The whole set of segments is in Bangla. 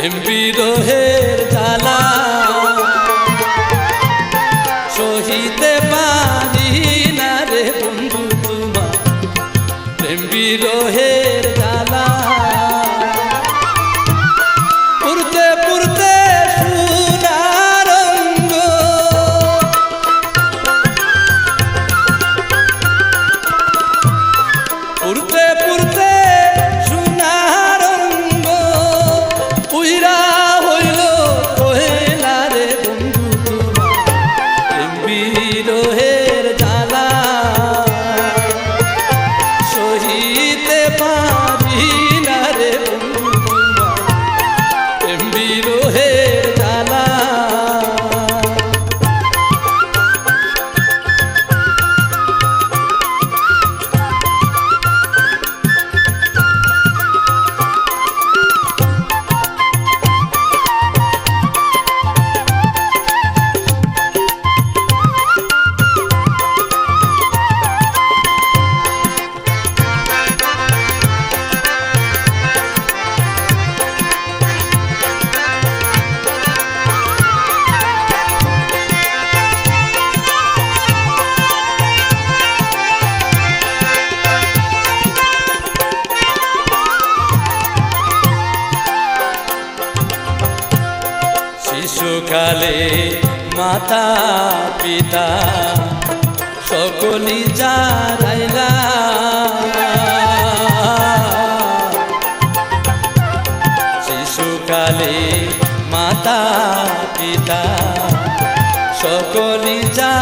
প্রেম বিরহের জ্বালা। সহিতে পারি না রে বন্ধু তোমার। প্রেম বিরহের সকালে মাতা পিতা সকলি যারাইলা শিশুকালে মাতা পিতা সকলি যা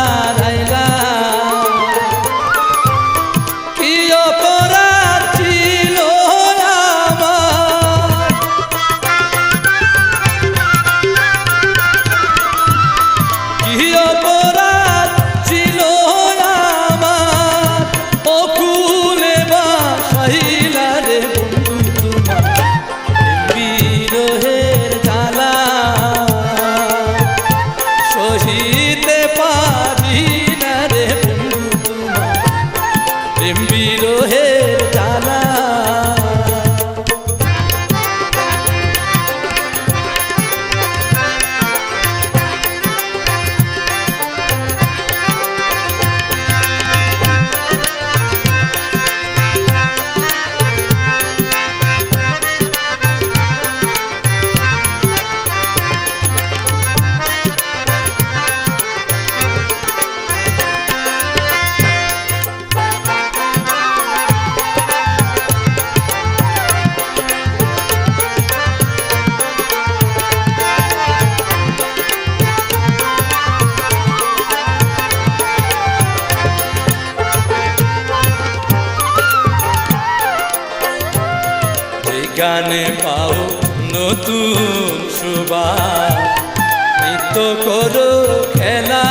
গানে পাও নতুন সুবা নিত্য করো খেলা।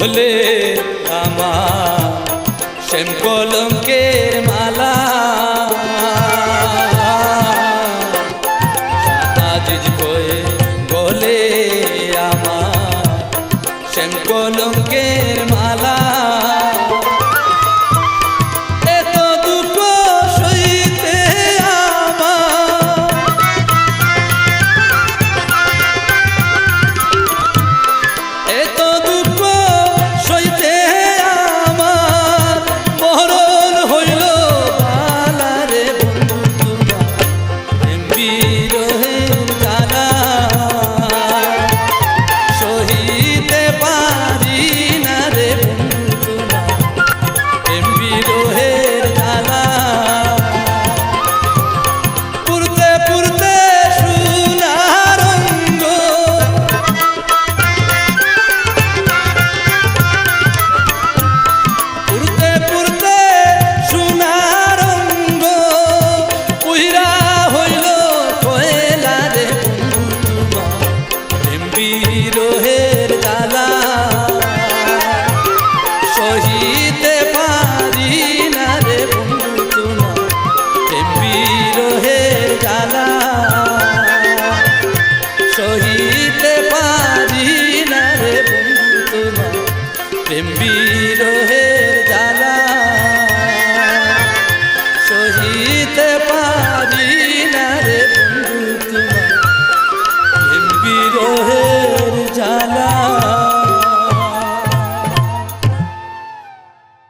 বলে আমার শ্যাম কলঙ্কের মালা